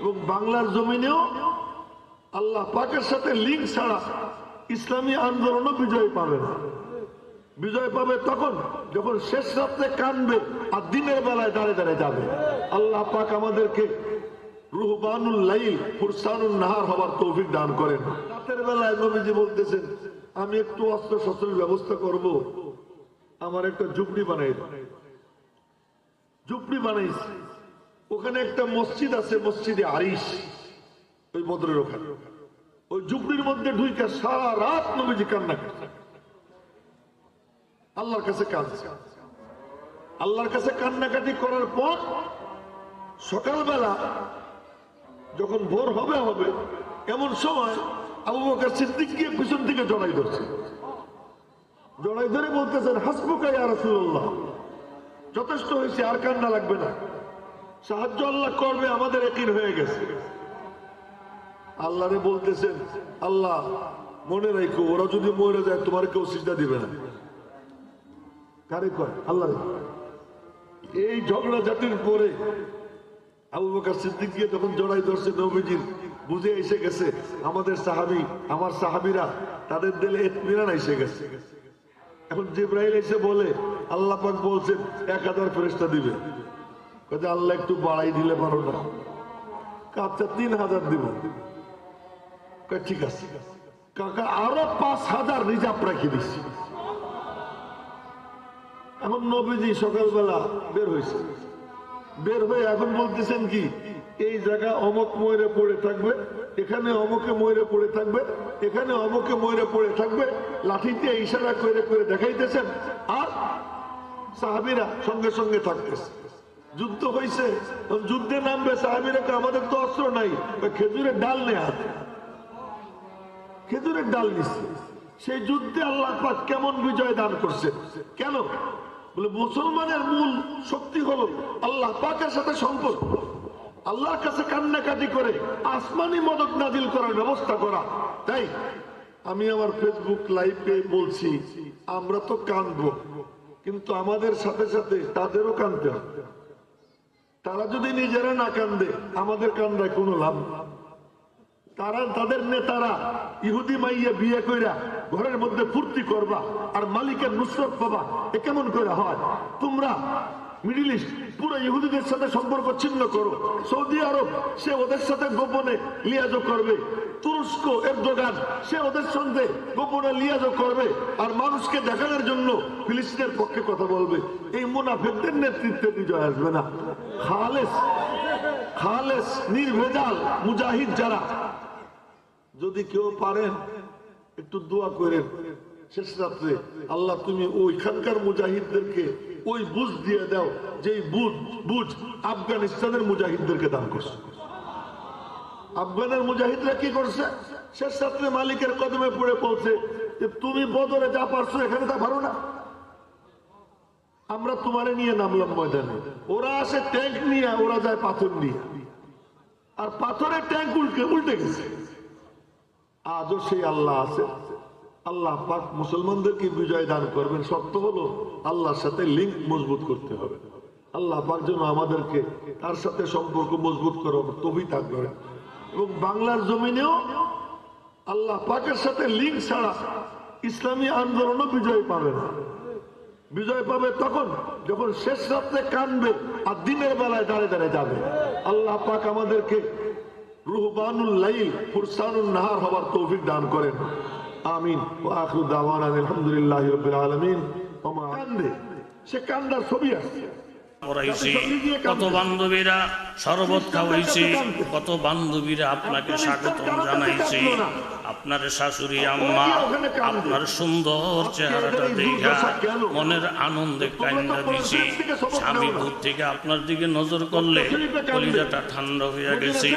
এবং বাংলার জমিনেও আল্লাহ পাকের সাথে লিঙ্ক ছাড়া ইসলামী আন্দোলনও বিজয় পাবে না। বিজয় পাবে তখন, যখন শেষ রাত্রে কানবে আর দিনের বেলায় দাঁড়ে দাঁড়ে যাবে। আল্লাহ পাক আমাদেরকে রুহবানুল লাইল ফুরসানুল নাহার হবার তৌফিক দান করেন। রাতের বেলায় নবীজি বলতেছেন, আমি একটু অস্ত্র শস্ত্রের ব্যবস্থা করব। আমার একটা ঝুপড়ি বানাই ঝুপড়ি বানাইছি। ওখানে একটা মসজিদ আছে, মসজিদে আরিস ওই বদরের ওখানে। ওই ঝুপড়ির মধ্যে ঢুইকা সারা রাত নবীজি কান্না আল্লাহর কাছে কাঁদছে আল্লাহর কাছে কান্নাকাটি করার পর সকালবেলা যখন ভোর হবে হবে, এমন সময় আবু বকর সিদ্দিক গিয়ে পিছন থেকে জড়াই ধরছে। জড়াই ধরে বলতেছেন, হাসবুকা রাসূলুল্লাহ, যথেষ্ট হয়েছে, আর কান্না লাগবে না। সাহায্য আল্লাহ করবে, আমাদের একই হয়ে গেছে। আল্লাহরে বলতেছেন, আল্লাহ, মনে রাখো ওরা যদি মরে যায়, তোমার কেউ সিজদা দিবে না। কারে কয়? আল্লাহ এই ঝগড়া জাতির পরে আবু বকর সিদ্দিক গিয়ে যখন জড়াই ধরছে নবীজির, বুঝে এসে গেছে, আমাদের সাহাবি, আমার সাহাবিরা, তাদের দিলে এতমিরান এসে গেছে। এখন জিব্রাইল এসে বলে, আল্লাহ পাক বলছেন, এক হাজার ফেরেস্তা দিবে। কাজে আল্লাহ একটু বাড়াই দিলে পারো না। কাচ্চা তিন হাজার দিব। ঠিক আছে। কাকা, আরও পাঁচ হাজার রিজার্ভ রেখে দিচ্ছি এখন নবীজি সকালবেলা বের হয়েছে। বের হয়ে এখন বলতেছেন কি, এই জায়গা অমক ময়রে পড়ে থাকবে, এখানে অমকে ময়রে পড়ে থাকবে, এখানে অমকে ময়রে পড়ে থাকবে, লাঠিতে ইশারা করে করে দেখাইতেছেন। আর সাহাবিরা সঙ্গে সঙ্গে থাকতেছে। যুদ্ধ হয়েছে যুদ্ধে নামবে সাহাবিরা আমাদের তো অস্ত্র নাই। খেজুরের ডাল নেই খেজুরের ডাল নিচ্ছে সেই যুদ্ধে আল্লাহ পাক কেমন বিজয় দান করছে? কেন? বলে, মুসলমানের মূল শক্তি হলো আল্লাহ পাকের সাথে সম্পর্ক। আল্লাহর কাছে কান্নাকাটি করে আসমানি মদত নাজিল করার ব্যবস্থা করা। তাই আমি আমার ফেসবুক লাইভে বলছি, আমরা তো কানবো, কিন্তু আমাদের সাথে সাথে তাদেরও কানতে হবে। তারা যদি নিজেরা না কান্দে, আমাদের কান্দায় কোনো লাভ তারা, তাদের নেতারা ইহুদি মাইয়া বিয়ে কইরা ঘরের মধ্যে ফুর্তি করবা আর মালিকের নুসরত পাবা, এ কেমন করে হয়? তোমরা মিডিল ইস্ট পুরো ইহুদিদের সাথে সম্পর্ক ছিন্ন করো। সৌদি আরব, সে ওদের সাথে গোপনে লিয়াজো করবে। তুরস্ক এর দোকান সে ওদের সঙ্গে গোপনে লিয়াজো করবে। আর মানুষকে দেখানোর জন্য ফিলিস্তিনের পক্ষে কথা বলবে। এই মুনাফেকদের নেতৃত্বে বিজয় আসবে না। খালেস খালেস, নির্ভেজাল, মুজাহিদ যারা, যদি কেউ পারেন, একটু দোয়া করেন। শেষ রাত্রে, আল্লাহ তুমি ওইখানকার মুজাহিদদেরকে ওই বুঝ দিয়ে দাও যে বুঝ বুঝ আফগানিস্তানের মুজাহিদদেরকে দান করছে। আফগানের মুজাহিদরা কি করছে? শেষ রাত্রে মালিকের কদমে পড়ে বলছে যে, তুমি বদরে যা পারছ এখানে তা পারো না। আমরা তোমারে নিয়ে নামলাম ময়দানে। ওরা আসে ট্যাঙ্ক নিয়ে, ওরা যায় পাথর নিয়ে। আর পাথরের ট্যাঙ্ক উল্টে উল্টে গেছে। আজও সেই আল্লাহ আছে। আল্লাহ পাক মুসলমানদেরকে বিজয় দান করবেন। সত্য হলো আল্লাহর সাথে লিঙ্ক মজবুত করতে হবে। আল্লাহ পাক যেন আমাদেরকে তার সাথে সম্পর্ক মজবুত করার তবি থাকবে এবং বাংলার জমিনেও আল্লাহ পাকের সাথে লিঙ্ক ছাড়া ইসলামী আন্দোলনও বিজয় পাবে না। বিজয় পাবে তখন, যখন শেষ রাত্রে কানবে আর দিনের বেলায় দাঁড়ে দাঁড়ে যাবে। আল্লাহ পাক আমাদেরকে রুহবানুল লাইল ফুরসানুল নাহার হবার তৌফিক দান করেন। আমিন ও আখরুদ্দাওয়ান আলহামদুলিল্লাহ রবিল আলমিন। সে কান্দার ছবি আসছে কত বান্ধবীরা শরবত খাওয়াইছি, কত বান্ধবীরা আপনাকে স্বাগতম জানাইছি। আপনার শাশুড়ি আম্মা, আপনার সুন্দর চেহারাটা দেখা, মনের আনন্দে কান্না দিছি। স্বামী দূর থেকে আপনার দিকে নজর করলে কলিজাটা ঠান্ডা হইয়া গেছে।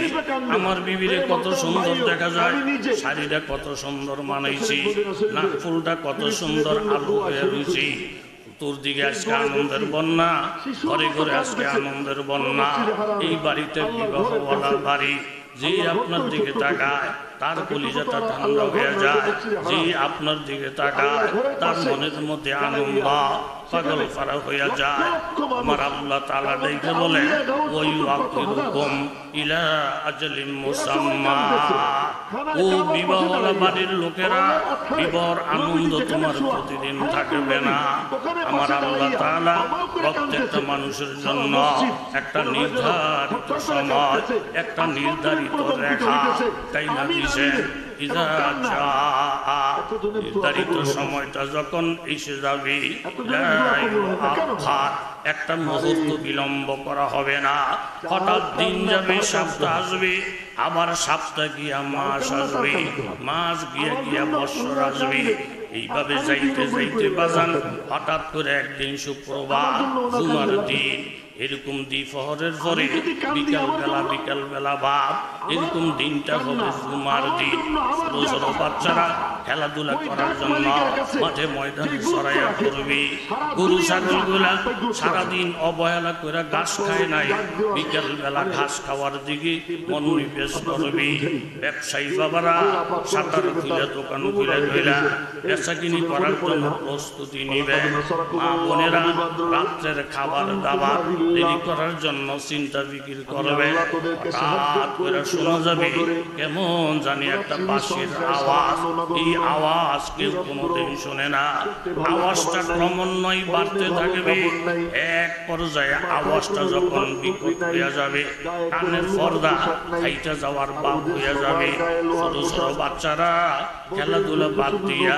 আমার বিবিরে কত সুন্দর দেখা যায়, শাড়িটা কত সুন্দর মানাইছি, নাক ফুলটা কত সুন্দর আলু হয়ে রয়েছি তোর দিকে আজকে আনন্দের বন্যা ঘরে ঘরে আজকে আনন্দের বন্যা। এই বাড়িতে বিবাহ বলার বাড়ি যে আপনার দিকে তাকায় তার কলিজাটা ঠান্ডা হয়ে যায়। যে আপনার দিকে তাকায় তার মনের মধ্যে আনন্দ। পাগল ফারা হইয়া যায়। আমার আল্লাহ তালা দেখে বলে ওই আকিরুকুম ইলা আজলিম মুসাম্মা। ও বিবাহওয়ালা বাড়ির লোকেরা বিবাহর আনন্দ তোমার প্রতিদিন থাকবে না। আমার আল্লাহ তাআলা প্রত্যেকটা মানুষের জন্য একটা নির্ধারিত সময়, একটা নির্ধারিত রেখা। তাই না জাআ নির্ধারিত সময়টা যখন এসে যাবে একটা মুহূর্ত বিলম্ব করা হবে না। হঠাৎ দিন যাবে সপ্তাহ আসবে। আবার সপ্তাহ গিয়া মাস আসবে মাস গিয়া গিয়া বৎসর আসবে। এইভাবে যাইতে যাইতে বাজান হঠাৎ করে একদিন শুক্রবার জুমার দিন এরকম দ্বিপহরের পরে বিকাল বেলা বিকাল বেলা বাপ এরকম দিনটা হবে জুমার দিন। ছোট ছোট বাচ্চারা খেলাধুলা করার জন্য মাঠে ময়দানে সরাইয়া করবে গরু ছাগলগুলা সারাদিন অবহেলা করে ঘাস খায় নাই। বিকাল বেলা ঘাস খাওয়ার দিকে মনোনিবেশ করবে। ব্যবসায়ী বাবারা সাঁতার খুলে দোকান খুলে ধইলা বেচা কিনি করার জন্য প্রস্তুতি নিবে। মা বোনেরা রাত্রের খাবার দাবার দেরি করার জন্য চিন্তা বিক্রি করবে। হঠাৎ করে শোনা যাবে কেমন জানি একটা বাঁশির আওয়াজ। এই আওয়াজ কেউ কোনোদিন শোনে না। আওয়াজটা ক্রমান্বয়ে বাড়তে থাকবে। এক পর্যায়ে আওয়াজটা যখন বিকট হয়ে যাবে, কানের পর্দা খাইতে যাওয়ার বাপ হইয়া যাবে। ছোট ছোট বাচ্চারা খেলাধুলা বাদ দিয়া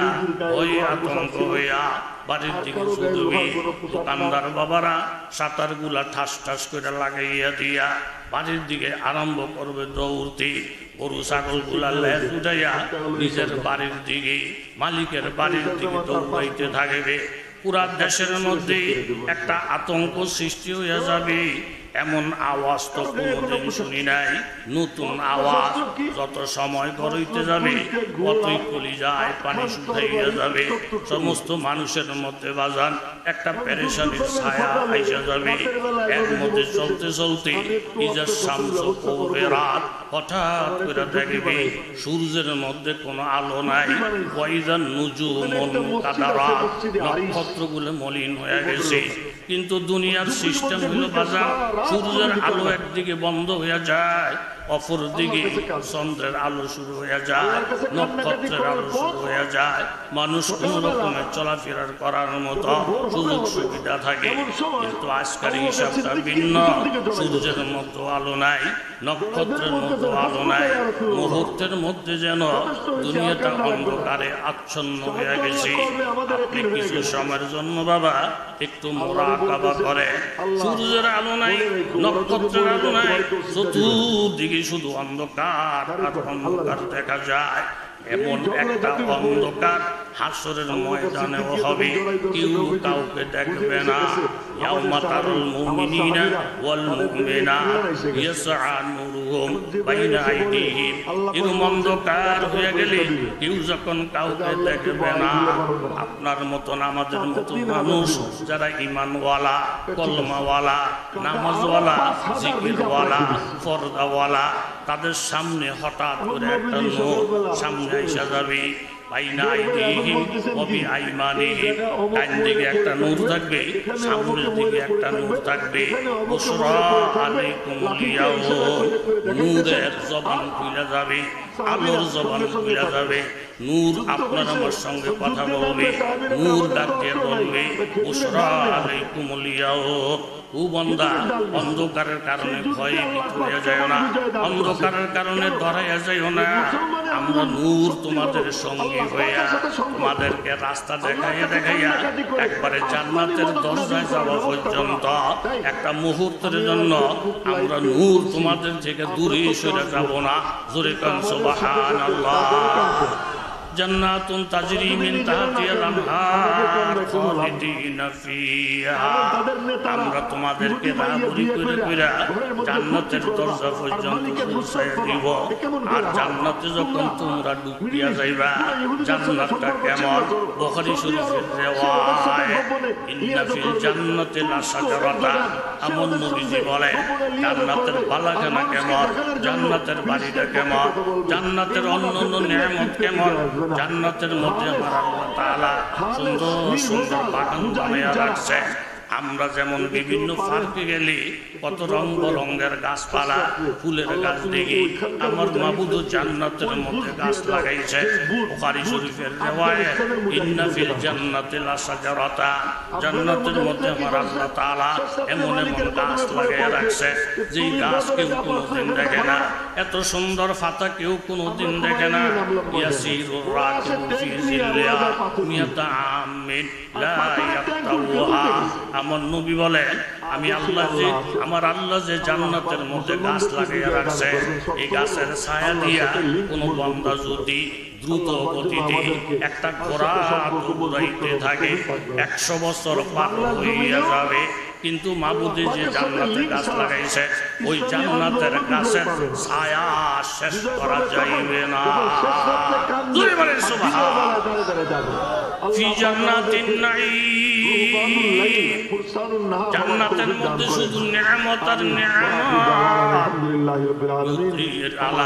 ওই আতঙ্ক হইয়া বাড়ির দিকে ছুটবি দোকানদার বাবারা সাঁতারগুলা ঠাস ঠাস করে লাগাইয়া দিয়া বাড়ির দিকে আরম্ভ করবে দৌড়তি। গরু ছাগলগুলা লেজ উঠাইয়া নিজের বাড়ির দিকে মালিকের বাড়ির দিকে দৌড়াইতে থাকবে। পুরা দেশের মধ্যে একটা আতঙ্ক সৃষ্টি হয়ে যাবে। এমন আওয়াজ তো কোনোদিন শুনি নাই। নতুন আওয়াজ যত সময় গড়ইতে যাবে কতই কলি যায় পানি শুকাইয়া যাবে। সমস্ত মানুষের মধ্যে বাজান একটা পেরেশানির ছায়া আইসা যাবে। এর মধ্যে চলতে চলতে ইজার শামস পৌরে রাত হঠাৎ করে দেখবে সূর্যের মধ্যে কোনো আলো নাই। ওয়াইজান নুজু মন কাদারা নক্ষত্রগুলো মলিন হয়ে গেছে। কিন্তু দুনিয়ার সিস্টেম হলো বাজার সূর্যের আলো একদিকে বন্ধ হয়ে যায়। অপর দিকে চন্দ্রের আলো শুরু হয়ে যায় নক্ষত্রের আলো শুরু হয়ে যায়। মানুষ কোন রকমের চলাফেরার করার মতো সুযোগ সুবিধা থাকে। কিন্তু আজকের হিসাবটা ভিন্ন। সূর্যের মতো আলো নাই নক্ষত্রের মতো আলো নাই। মুহূর্তের মধ্যে যেন দুনিয়াটা অন্ধকারে আচ্ছন্ন হয়ে গেছে। আপনি কিছু সময়ের জন্য বাবা একটু মোরা কাবা করে সূর্যের আলো নাই নক্ষত্রের আলো নাই। চতুর্দিকে শুধু অন্ধকার আর অন্ধকার দেখা যায়। এমন একটা অন্ধকার হাসরের ময়দানেও হবে। কেউ কাউকে দেখবে না। হয়ে গেলে যখন কাউকে না, আপনার মতন আমাদের মতো মানুষ যারা ইমানওয়ালা কলমাওয়ালা, নামাজওয়ালা, জিকিরওয়ালা, ফরদাওয়ালা, তাদের সামনে হঠাৎ করে একটা লোক সামনে এসে যাবে। বাইনা আইদিহিম ওবি আইমানিহিম ডান দিকে একটা নূর থাকবে, সামনের দিকে একটা নূর থাকবে। বুশরা আলাইকুম ইয়াউম। নূরের জবান খুলে যাবে, আলোর জবান খুলে যাবে। নূর আপনার আমার সঙ্গে কথা বলবে, নূর ডাক দিয়ে বলবে বুশরা আলাইকুম ইয়াউম ও বন্দা অন্ধকারের কারণে ভয়ে হয়ে যায় না। অন্ধকারের কারণে ধরাইয়া যায় না। আমরা নূর তোমাদের সঙ্গী হইয়া তোমাদেরকে রাস্তা দেখাইয়া দেখাইয়া একবারে জান্নাতের দরজায় যাওয়া পর্যন্ত একটা মুহূর্তের জন্য আমরা নূর তোমাদের থেকে দূরে সরে যাব না। জোরে কান সুবহানাল্লাহ। জান্নাতুন তাজরি মিন তাহতিহাল আনহার খালিদিনা ফিহা। আমরা তোমাদেরকে রাবরি করে করে জান্নাতের দরজা পর্যন্ত পৌঁছায় দিব। আর জান্নাতে যখন তোমরা ঢুকিয়া যাইবা, জান্নাতটা কেমন? বুখারী শরীফের রিওয়ায়াত ইন্না ফিল জান্নাতি লাশাজারাতা আমন নবীজি বলে, জান্নাতের বালাখানা কেমন? জান্নাতের বাড়িটা কেমন? জান্নাতের অন্য অন্য নিয়ামত কেমন? জান্নাতের মধ্যে আমার আল্লাহ তাআলা সুন্দর সুন্দর বাগান বানিয়ে রাখছে আমরা যেমন বিভিন্ন পার্কে গেলে কত রং রঙের গাছপালা, ফুলের গাছ দেখি। আমার মাবুদ জান্নাতের মধ্যে গাছ লাগাইছে। বুখারী শরীফের রেওয়ায়েত, ইন্না ফিল জান্নাতি জান্নাতের মধ্যে আমার আল্লাহ তাআলা এমন এমন গাছ লাগাইয়া রাখছে, যেই গাছ কেউ কোনোদিন দেখে না। এত সুন্দর ফাতা কেউ কোনোদিন দেখে না। ইয়াসিরুর রাকিবু ফি জিল্লিহা মিয়াতা আমিন লা ইয়াতাউহা আমার নবী বলে, আমি আল্লাহ যে, আমার আল্লাহ যে জান্নাতের মধ্যে গাছ লাগিয়ে রাখছে, এই গাছের ছায়া দিয়া কোনো বান্দা যদি দ্রুত গতিতে একটা ঘোড়া থাকে, একশো বছর পার হইয়া যাবে। কিন্তু মাবুদে যে জান্নাতের গাছ লাগাইছে, ওই জান্নাতের গাছের ছায়া শেষ করা যাইবে না। ফি জান্নাতিন নাঈম। জান্নাতের মধ্যে শুধু নিয়ামত আর নিয়ামত আলহামদুলিল্লাহ রাব্বিল আলমিন। আলা